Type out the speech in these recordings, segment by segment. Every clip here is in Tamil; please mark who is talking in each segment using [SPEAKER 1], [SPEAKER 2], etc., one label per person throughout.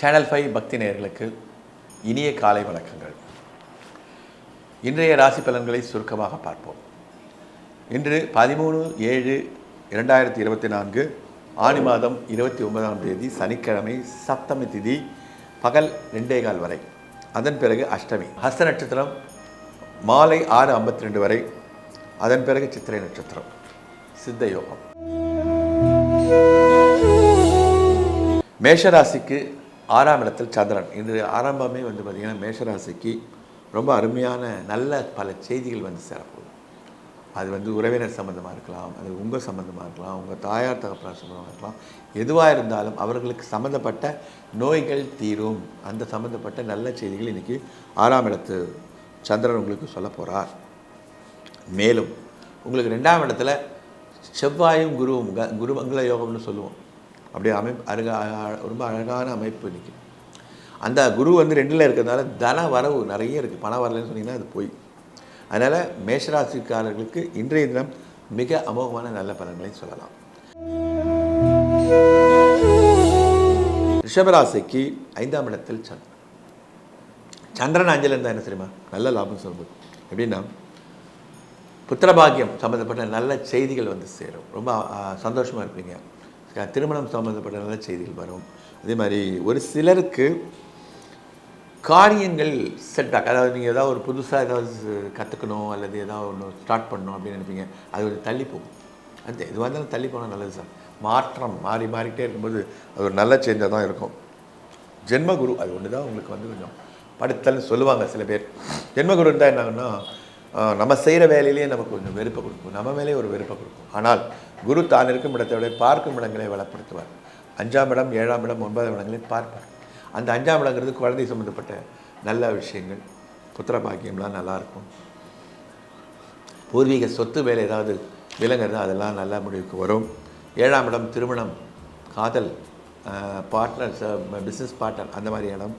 [SPEAKER 1] சேனல் ஃபைவ் பக்தி நேயர்களுக்கு இனிய காலை வணக்கங்கள். இன்றைய ராசி பலன்களை சுருக்கமாக பார்ப்போம். இன்று பதிமூணு ஏழு இரண்டாயிரத்தி இருபத்தி நான்கு ஆணி மாதம் இருபத்தி ஒன்பதாம் தேதி சனிக்கிழமை சப்தமி திதி பகல் ரெண்டே கால் வரை. அதன் பிறகு அஷ்டமி. ஹஸ்த நட்சத்திரம் மாலை ஆறு ஐம்பத்தி ரெண்டு வரை. அதன் பிறகு சித்திரை நட்சத்திரம். சித்த யோகம். மேஷராசிக்கு ஆறாம் இடத்தில் சந்திரன். இன்று ஆரம்பமே வந்து பார்த்திங்கன்னா மேஷராசிக்கு ரொம்ப அருமையான நல்ல பல செய்திகள் வந்து சேரப்போகுது. அது வந்து உறவினர் சம்மந்தமாக இருக்கலாம் அது உங்கள் சம்மந்தமாக இருக்கலாம் உங்கள் தாயார் தகப்பனார் சம்மந்தமாக இருக்கலாம். எதுவாக இருந்தாலும் அவர்களுக்கு சம்மந்தப்பட்ட நோய்கள் தீரும். அந்த சம்மந்தப்பட்ட நல்ல செய்திகள் இன்றைக்கி ஆறாம் இடத்து சந்திரன் உங்களுக்கு சொல்ல போகிறார் மேலும் உங்களுக்கு ரெண்டாம் இடத்துல செவ்வாயும் குருவும் க குரு மங்கள யோகம்னு சொல்லுவோம். அப்படியே அமைப்பு அருக ரொம்ப அழகான அமைப்பு இன்றைக்கி அந்த குரு வந்து ரெண்டில் இருக்கிறதுனால தன வரவு நிறைய இருக்குது பண வரலன்னு சொன்னீங்கன்னா அது போய். அதனால் மேஷராசிக்காரர்களுக்கு இன்றைய தினம் மிக அமோகமான நல்ல பலன்களை சொல்லலாம். ரிஷபராசிக்கு ஐந்தாம் இடத்தில் சந்திரன் சந்திரன் அஞ்சல் இருந்தால் என்ன தெரியுமா? நல்ல லாபம் சொல்லும்போது எப்படின்னா புத்திரபாகியம் சம்மந்தப்பட்ட நல்ல செய்திகள் வந்து சேரும். ரொம்ப சந்தோஷமாக இருப்பீங்க. திருமணம் சம்மந்தப்பட்ட நல்ல செய்திகள் வரும். அதே மாதிரி ஒரு சிலருக்கு காரியங்கள் செட்பேக் அதாவது நீங்கள் ஏதாவது ஒரு புதுசாக ஏதாவது கற்றுக்கணும் அல்லது ஏதாவது ஒன்று ஸ்டார்ட் பண்ணணும் அப்படின்னு நினைப்பீங்க. அது ஒரு தள்ளி போகும். அது எதுவாக இருந்தாலும் தள்ளி போனால் நல்லது சார். மாற்றம் மாறி மாறிக்கிட்டே இருக்கும்போது அது ஒரு நல்ல சேஞ்சாக தான் இருக்கும். ஜென்மகுரு அது ஒன்று தான் உங்களுக்கு வந்து கொஞ்சம் படுத்தல்னு சொல்லுவாங்க சில பேர். ஜென்மகுரு இருந்தால் என்னாகன்னா நம்ம செய்கிற வேலையிலேயே நமக்கு கொஞ்சம் வெறுப்பை கொடுக்கும். நம்ம மேலேயே ஒரு வெறுப்பை கொடுக்கும். ஆனால் குரு தான் இருக்கும் இடத்தை விட பார்க்கும் இடங்களை வளப்படுத்துவார். அஞ்சாம் இடம் ஏழாம் இடம் ஒன்பதாம் இடங்களை பார்ப்பார். அந்த அஞ்சாம் இடங்கிறது குழந்தை சம்மந்தப்பட்ட நல்ல விஷயங்கள். புத்திர பாக்கியம்லாம் நல்லாயிருக்கும். பூர்வீக சொத்து வேலை ஏதாவது விலங்குறது அதெல்லாம் நல்ல முடிவுக்கு வரும். ஏழாம் இடம் திருமணம் காதல் பார்ட்னர்ஸ் பிஸ்னஸ் பார்ட்னர் அந்த மாதிரி இடம்.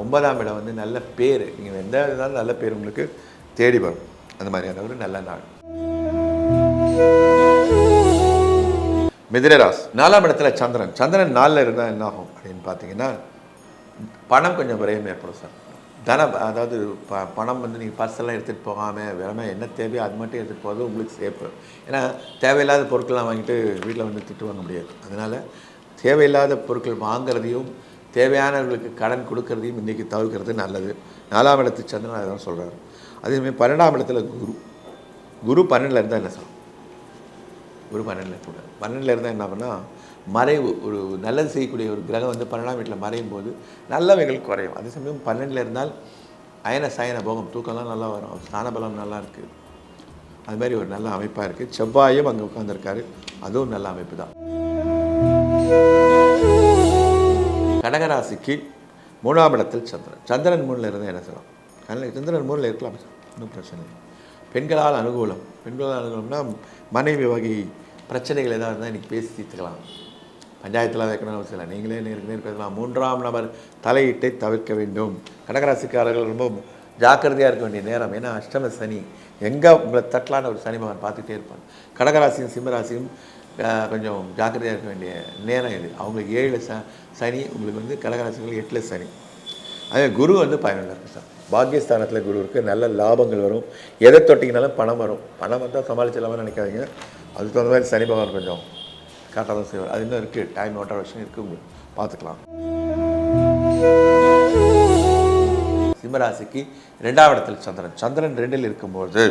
[SPEAKER 1] ஒன்பதாம் இடம் வந்து நல்ல பேர். நீங்கள் எந்த இருந்தாலும் நல்ல பேர் உங்களுக்கு தேடி வரும். அந்த மாதிரியான ஒரு நல்ல நாள். மிதிரராஸ் நாலாம் இடத்துல சந்திரன். சந்திரன் நாலில் இருந்தால் என்ன ஆகும் அப்படின்னு பார்த்தீங்கன்னா பணம் கொஞ்சம் விரயம் ஏற்படும் சார். தன அதாவது ப பணம் வந்து நீங்கள் பர்செல்லாம் எடுத்துகிட்டு போகாமல் வெறுமே என்ன தேவையோ அது மட்டும் எடுத்துகிட்டு போகிறது உங்களுக்கு சேஃபு ஏன்னா தேவையில்லாத பொருட்கள்லாம் வாங்கிட்டு வீட்டில் வந்து திட்டு வாங்க முடியாது. அதனால் தேவையில்லாத பொருட்கள் வாங்குறதையும் தேவையானவர்களுக்கு கடன் கொடுக்கறதையும் இன்றைக்கி தவிர்க்கிறது நல்லது. நாலாம் இடத்து சந்திரன் அதான் சொல்கிறார் அதேமாதிரி பன்னெண்டாம் இடத்துல குரு. குரு பன்னெண்டில் இருந்தால் என்ன சார்? ஒரு மனநிலை கூட. பன்னெண்டில் இருந்தால் என்ன பண்ணால் மறைவு ஒரு நல்லது செய்யக்கூடிய ஒரு கிரகம் வந்து பன்னெண்டாம் வீட்டில் மறையும் போது நல்லவைகள் குறையும். அதே சமயம் பன்னெண்டில் இருந்தால் அயன சயன போகம் தூக்கம்லாம் நல்லா வரும். ஸ்தான பலம் நல்லா இருக்குது அது மாதிரி ஒரு நல்ல அமைப்பாக இருக்குது செவ்வாயும் அங்கே உட்காந்துருக்காரு அதுவும் நல்ல அமைப்பு தான். கடகராசிக்கு மூணாம் இடத்தில் சந்திரன். சந்திரன் மூணில் இருந்தால் என்ன சொல்லலாம் அதனால் சந்திரன் மூணில் இருக்கலாம். ஒன்றும் பிரச்சனை இல்லை. பெண்களால் அனுகூலம். பெண்களால் அனுகூலம்னா மனைவி வகை பிரச்சனைகள் ஏதாவது இருந்தால் இன்றைக்கி பேசி தீர்த்துக்கலாம். பஞ்சாயத்தில் வைக்கணும் அவசியம் இல்லை. நீங்களே நேருக்கு நேர் பேசலாம். மூன்றாம் நபர் தலையீட்டை தவிர்க்க வேண்டும். கடகராசிக்காரர்கள் ரொம்ப ஜாக்கிரதையாக இருக்க வேண்டிய நேரம். ஏன்னா அஷ்டம சனி எங்கே உங்களை தட்டலான ஒரு சனி பகவான் பார்த்துக்கிட்டே இருப்பான் கடகராசியும் சிம்மராசியும் கொஞ்சம் ஜாக்கிரதையாக இருக்க வேண்டிய நேரம் இது. அவங்களுக்கு ஏழில் ச சனி உங்களுக்கு வந்து கடகராசிகள் எட்டில் சனி. அதே குரு வந்து பயனுள்ள இருக்குது சார் பாக்கியஸ்தானத்தில் குரு இருக்குது நல்ல லாபங்கள் வரும். எதை தொட்டிங்கனாலும் பணம் வரும். பணம் வந்தால் சமாளிச்சிடலாமா நினைக்காதீங்க. அதுக்கு தகுந்த மாதிரி சனி பகவான் கொஞ்சம் கரெக்டாக தான் செய்வார். அது இன்னும் இருக்குது டைம் ஒன்றரை வருஷம் இருக்குது பார்த்துக்கலாம். சிம்மராசிக்கு ரெண்டாம் இடத்தில் சந்திரன். சந்திரன் ரெண்டில் இருக்கும்போது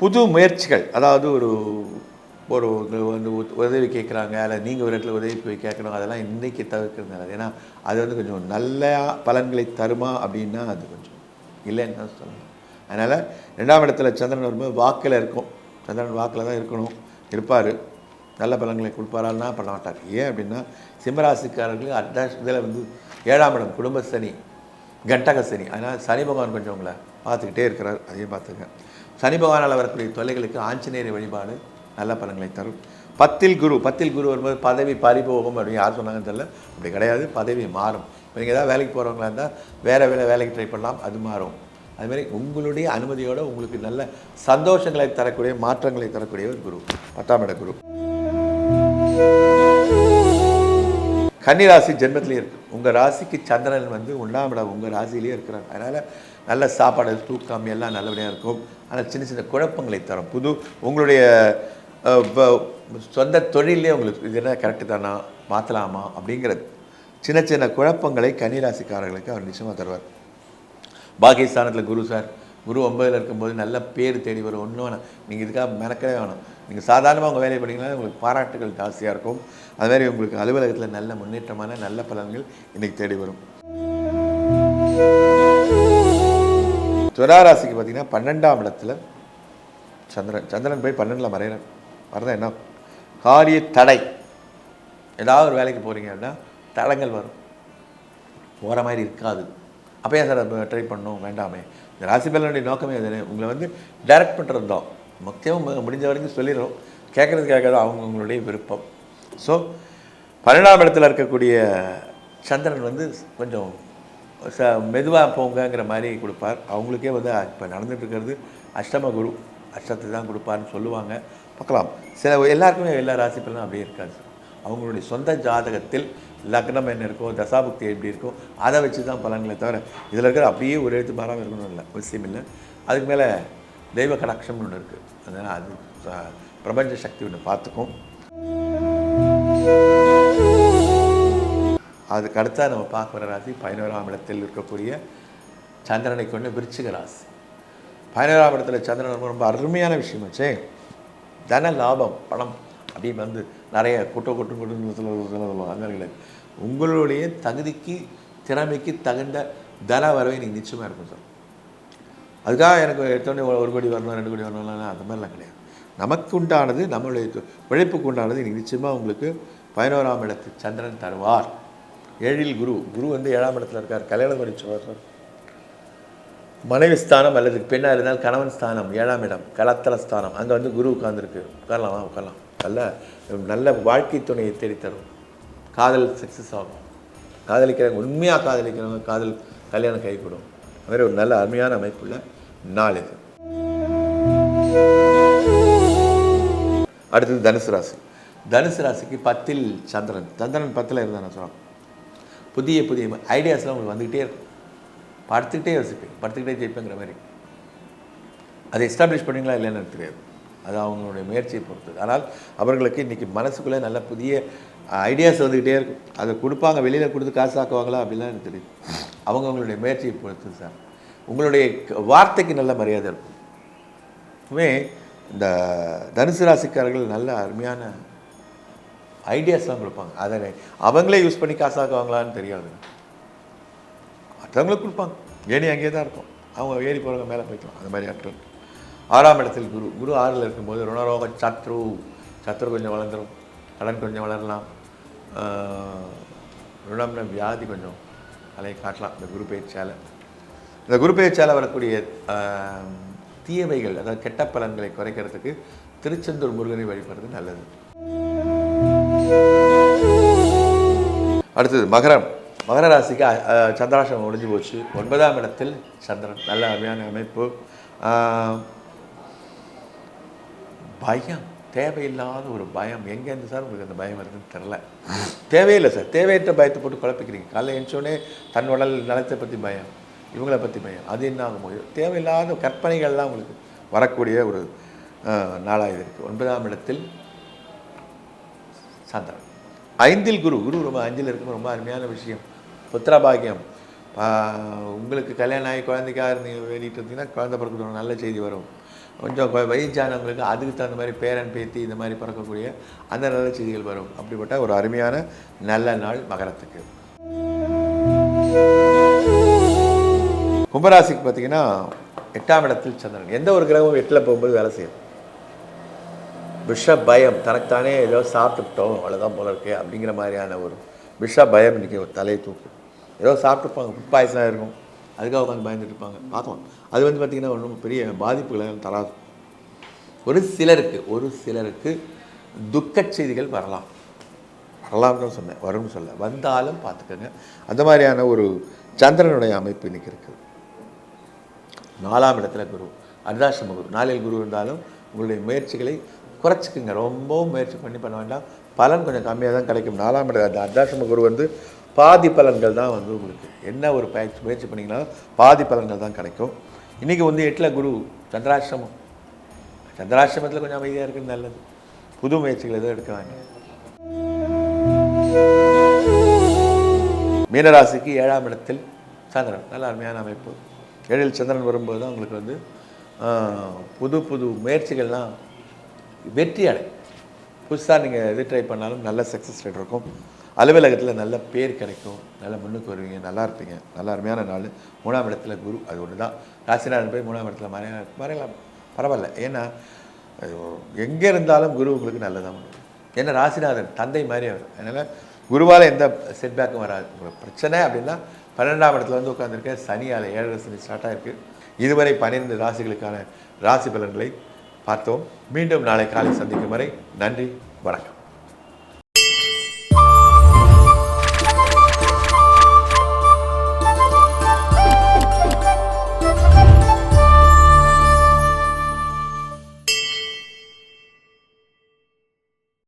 [SPEAKER 1] புது முயற்சிகள் அதாவது ஒரு ஒரு வந்து உதவி கேட்குறாங்க இல்லை நீங்கள் ஒரு இடத்துல உதவி போய் கேட்கணும் அதெல்லாம் இன்றைக்கி தவிர்க்கிறது நல்லது. ஏன்னா அது வந்து கொஞ்சம் நல்ல பலன்களை தருமா அப்படின்னா அது கொஞ்சம் இல்லைன்னு தான் சொல்லணும். அதனால் ரெண்டாம் இடத்துல சந்திரன் வரும்போது வாக்கில் இருக்கும். சந்திரன் வாக்கில் தான் இருக்கணும். இருப்பார். நல்ல பலன்களை கொடுப்பாரான்னா பண்ண மாட்டார். ஏன் அப்படின்னா சிம்மராசிக்காரர்களுக்கு அட்டாச் இதில் வந்து ஏழாம் இடம் குடும்ப சனி கண்டக சனி. அதனால் சனி பகவான் கொஞ்சம் உங்களை பார்த்துக்கிட்டே இருக்கிறார். அதையும் பார்த்துங்க சனி பகவானால் வரக்கூடிய தொல்லைகளுக்கு ஆஞ்சநேயர் வழிபாடு நல்ல பலன்களை தரும். பத்தில் குரு பத்தில் குரு வரும்போது பதவி பறிபோகும் அப்படின்னு யார் சொன்னாங்கன்னு தெரியல. அப்படி கிடையாது பதவி மாறும். இப்போ நீங்கள் ஏதாவது வேலைக்கு போகிறவங்களா இருந்தால் வேறு வேலை வேலைக்கு ட்ரை பண்ணலாம் அது மாறும். அதுமாதிரி உங்களுடைய அனுமதியோடு உங்களுக்கு நல்ல சந்தோஷங்களை தரக்கூடிய மாற்றங்களை தரக்கூடிய ஒரு குரு பத்தாம் இட குரு. கன்னிராசி ஜென்மத்திலே இருக்குது உங்கள் ராசிக்கு சந்திரன் வந்து ஒன்றாம் இடம் உங்கள் ராசியிலே இருக்கிறாங்க அதனால் நல்ல சாப்பாடு தூக்கம் எல்லாம் நல்லபடியாக இருக்கும். ஆனால் சின்ன சின்ன குழப்பங்களை தரும். புது உங்களுடைய சொந்த தொழிலே உங்களுக்கு இது என்ன கரெக்டு தானா மாற்றலாமா அப்படிங்கிற சின்ன சின்ன குழப்பங்களை கன்னிராசிக்காரர்களுக்கு அவர் நிச்சயமாக தருவார். பாகிஸ்தானத்தில் குரு சார் குரு ஒன்பதில் இருக்கும்போது நல்ல பேர் தேடி வரும். ஒன்றும் வேணாம். நீங்கள் இதுக்காக மெனக்கவே வேணும். நீங்கள் சாதாரணமாக உங்கள் வேலையை பண்ணிங்கன்னா உங்களுக்கு பாராட்டுகள் ஜாஸ்தியாக இருக்கும். அது மாதிரி உங்களுக்கு அலுவலகத்தில் நல்ல முன்னேற்றமான நல்ல பலன்கள் இன்றைக்கி தேடி வரும். துராராசிக்கு பார்த்தீங்கன்னா பன்னெண்டாம் இடத்துல சந்திரன் சந்திரன் போய் பன்னெண்டில் மறையிறார். வரதான் என்ன? காரிய தடை ஏதாவது ஒரு வேலைக்கு போகிறீங்க அப்படின்னா தடங்கள் வரும். போகிற மாதிரி இருக்காது. அப்போ ஏன் சார் ட்ரை பண்ணணும்? வேண்டாமே. இந்த ராசி பலனுடைய நோக்கமே அது. உங்களை வந்து டைரக்ட் பண்ணுறது தான் முக்கியம் முடிஞ்ச வரைக்கும் சொல்லிடுறோம் கேட்குறது கேட்காத அவங்கவுங்களுடைய விருப்பம். ஸோ பன்னெண்டாம் இடத்துல இருக்கக்கூடிய சந்திரன் வந்து கொஞ்சம் ச மெதுவாக போங்கங்கிற மாதிரி கொடுப்பார். அவங்களுக்கே வந்து இப்போ நடந்துகிட்டு இருக்கிறது அஷ்டம குரு. அஷ்டத்தை தான் கொடுப்பார்னு சொல்லுவாங்க. பார்க்கலாம். சில எல்லாருக்குமே எல்லா ராசி பலனும் அப்படியே இருக்காது. அவங்களுடைய சொந்த ஜாதகத்தில் லக்னம் என்ன இருக்கோ தசாபுக்தி எப்படி இருக்கோ அதை வச்சு தான் பலன்களை தவிர இதில் இருக்கிற அப்படியே ஒரு எழுத்து மாறாமல் இருக்கணும் இல்லை. அவசியம் இல்லை. அதுக்கு மேலே தெய்வ கடாட்சம்னு ஒன்று இருக்குது அதனால் அது பிரபஞ்ச சக்தி ஒன்று பார்த்துக்கும். அதுக்கு அடுத்தா நம்ம பார்க்குற ராசி பதினோராம் இடத்தில் இருக்கக்கூடிய சந்திரனை கொண்டு விருச்சிக ராசி. பதினோராம் இடத்துல சந்திரன் ரொம்ப ரொம்ப அருமையான விஷயமாச்சே தன லாபம் பணம் அப்படின்னு வந்து நிறைய கொட்டோ கொட்டு கொட்டு அந்த கிடையாது உங்களுடைய தகுதிக்கு திறமைக்கு தகுந்த தன வரவை நீங்கள் நிச்சயமாக இருக்கும் சார். அதுக்காக எனக்கு எடுத்தோடனே ஒரு கோடி வரணும் ரெண்டு கோடி வரணும்லாம் அந்த மாதிரிலாம் கிடையாது. நமக்கு உண்டானது நம்மளுடைய உழைப்புக்கு உண்டானது நீங்கள் நிச்சயமாக உங்களுக்கு பதினோராம் இடத்து சந்திரன் தருவார். ஏழில் குரு குரு வந்து ஏழாம் இடத்துல இருக்கார் கல்யாணம் பண்ணி சார். மனைவி ஸ்தானம் அல்லது பெண்ணாக இருந்தால் கணவன் ஸ்தானம் ஏழாம் இடம் கலத்தர ஸ்தானம். அங்கே வந்து குரு உட்கார்ந்துருக்கு. உட்காரலாம் உட்காரலாம். நல்ல நல்ல வாழ்க்கை துணையை தேடித்தரும். காதல் சக்ஸஸ் ஆகும். காதலிக்கிறவங்க உண்மையாக காதலிக்கிறவங்க காதல் கல்யாணம் கைகூடும். அது மாதிரி ஒரு நல்ல அருமையான அமைப்புள்ள நாள் இது. அடுத்தது தனுசு ராசி. தனுசு ராசிக்கு பத்தில் சந்திரன். சந்திரன் பத்தில் இருந்தால் சொல்கிறோம் புதிய புதிய ஐடியாஸ்லாம் உங்களுக்கு வந்துக்கிட்டே இருக்கும். படுத்துக்கிட்டே யோசிப்பேன் படுத்துக்கிட்டே ஜெயிப்பேங்கிற மாதிரி. அதை எஸ்டாப்ளிஷ் பண்ணீங்களா இல்லைன்னு எனக்கு தெரியாது. அது அவங்களுடைய முயற்சியை பொறுத்தது. ஆனால் அவர்களுக்கு இன்றைக்கி மனசுக்குள்ளே நல்ல புதிய ஐடியாஸ் வந்துக்கிட்டே இருக்கும். அதை கொடுப்பாங்க வெளியில் கொடுத்து காசு ஆக்குவாங்களா அப்படிலாம் எனக்கு தெரியும். அவங்க அவங்களுடைய முயற்சியை பொறுத்து சார் உங்களுடைய க- வார்த்தைக்கு நல்ல மரியாதை இருக்கும். எப்பவுமே இந்த தனுசு ராசிக்காரர்கள் நல்ல அருமையான ஐடியாஸ்லாம் கொடுப்பாங்க. அதை அவங்களே யூஸ் பண்ணி காசாக்குவாங்களான்னு தெரியாது. மற்றவங்களுக்கு கொடுப்பாங்க. ஏணி அங்கேயே தான் இருக்கும். அவங்க ஏறி போகிறவங்க மேலே போய்க்கலாம். அந்த மாதிரி ஆட்கள். ஆறாம் இடத்தில் குரு. குரு ஆறில் இருக்கும்போது ருணரோக சத்ரு. சத்ரு கொஞ்சம் வளர்ந்துடும் கடன் கொஞ்சம் வளரலாம். ருணம்ன வியாதி கொஞ்சம் அலையை காட்டலாம். இந்த குரு பயிற்சியால். இந்த குரு பயிற்சியால் வரக்கூடிய தீயவைகள் அதாவது கெட்ட பலன்களை குறைக்கிறதுக்கு திருச்செந்தூர் முருகனை வழிபடுறது நல்லது. அடுத்தது மகரம். மகர ராசிக்கு அ- முடிஞ்சு போச்சு. ஒன்பதாம் இடத்தில் சந்திரன். நல்ல அருமையான அமைப்பு. பயம். தேவையில்லாத ஒரு பயம். எங்கேருந்து சார் உங்களுக்கு அந்த பயம் வருதுன்னு தெரில தேவையில்லை சார். தேவையற்ற பயத்தை போட்டு குழப்பிக்கிறீங்க. காலைல எழுந்தோடனே தன் உடல் நலத்தை பற்றி பயம். இவங்களை பற்றி பயம். அது என்ன ஆகும் போது? தேவையில்லாத கற்பனைகள்லாம் உங்களுக்கு வரக்கூடிய ஒரு நாளாக இது இருக்குது ஒன்பதாம் இடத்தில் சந்திரன். ஐந்தில் குரு. குரு ரொம்ப அஞ்சில் இருக்கும் ரொம்ப அருமையான விஷயம். புத்திரபாகியம் உங்களுக்கு கல்யாணம் ஆகி குழந்தைக்காக இருந்தீங்க வேண்டிகிட்டு இருந்தீங்கன்னா குழந்தை பிறக்கக்கூடிய ஒரு நல்ல செய்தி வரும். கொஞ்சம் வயிற்றானவங்களுக்கு வயசானவங்களுக்கு அதுக்கு தகுந்த மாதிரி பேரன் பேத்தி இந்த மாதிரி பிறக்கக்கூடிய அந்த நல்ல செய்திகள் வரும். அப்படிப்பட்ட ஒரு அருமையான நல்ல நாள் மகரத்துக்கு. கும்பராசிக்கு பார்த்தீங்கன்னா எட்டாம் இடத்தில் சந்திரன். எந்த ஒரு கிரகமும் எட்டில் போகும்போது வேலை செய்யும். விஷ பயம் தனக்குத்தானே ஏதோ சாப்பிட்டுட்டோம் அவ்வளோதான் போல இருக்கு அப்படிங்கிற மாதிரியான ஒரு விஷா பயம் இன்றைக்கி ஒரு தலையை தூக்கும் ஏதோ சாப்பிட்டுப்பாங்க ஃபுட் பாய்சனாக இருக்கும். அதுக்காக உட்காந்து பயந்துட்டு இருப்பாங்க. பார்க்கலாம் அது வந்து பார்த்திங்கன்னா ஒன்றும் பெரிய பாதிப்புகளை தராது. ஒரு சிலருக்கு ஒரு சிலருக்கு துக்கச் செய்திகள் வரலாம். வரலாம்னு சொன்னேன் வரும்னு சொல்ல வந்தாலும் பார்த்துக்கோங்க. அந்த மாதிரியான ஒரு சந்திரனுடைய அமைப்பு இன்றைக்கி இருக்குது. நாலாம் இடத்துல குரு. அர்தாசிரம குரு. நாளில் குரு இருந்தாலும் உங்களுடைய முயற்சிகளை குறைச்சிக்குங்க. ரொம்பவும் முயற்சி பண்ணி பண்ண வேண்டாம். பலன் கொஞ்சம் கம்மியாக தான் கிடைக்கும். நாலாம் இடம் அந்த அர்த்தாசிரம குரு வந்து பாதி பலன்கள் தான் வந்து உங்களுக்கு. என்ன ஒரு பயிற்சி முயற்சி பண்ணிங்கன்னா பாதி பலன்கள் தான் கிடைக்கும். இன்றைக்கி வந்து எட்டில் குரு சந்திராசிரமம் சந்திராசிரமத்தில் கொஞ்சம் அமைதியாக இருக்கிறது நல்லது. புது முயற்சிகள் எதுவும் எடுக்கிறாங்க. மீனராசிக்கு ஏழாம் இடத்தில் சந்திரன். நல்ல அருமையான அமைப்பு. ஏழில் சந்திரன் வரும்போது தான் உங்களுக்கு வந்து புது புது முயற்சிகள்லாம் வெற்றி அடையும். புதுசாக நீங்கள் எது ட்ரை பண்ணாலும் நல்ல சக்ஸஸ் ரேட் இருக்கும். அலுவலகத்தில் நல்ல பேர் கிடைக்கும். நல்ல முன்னுக்கு வருவீங்க. நல்லா இருப்பீங்க. நல்ல அருமையான நாள். மூணாம் இடத்துல குரு அது ஒன்று தான் ராசிநாதன் போய் மூணாம் இடத்துல மறைய மறையலாம். பரவாயில்ல. ஏன்னா எங்கே இருந்தாலும் குரு உங்களுக்கு நல்லதாக பண்ணும் ஏன்னா ராசிநாதன் தந்தை மாதிரி அவர். அதனால் குருவால் எந்த செட்பேக்கும் வராது. உங்களுக்கு பிரச்சனை அப்படின்னா பன்னெண்டாம் இடத்துல வந்து உட்காந்துருக்கேன் சனியால் ஏழரை சனி ஸ்டார்ட் ஆகிருக்கு இதுவரை பன்னிரெண்டு ராசிகளுக்கான ராசி பலன்களை பார்த்தோம். மீண்டும் நாளை காலை சந்திக்கும் வரை நன்றி வணக்கம்.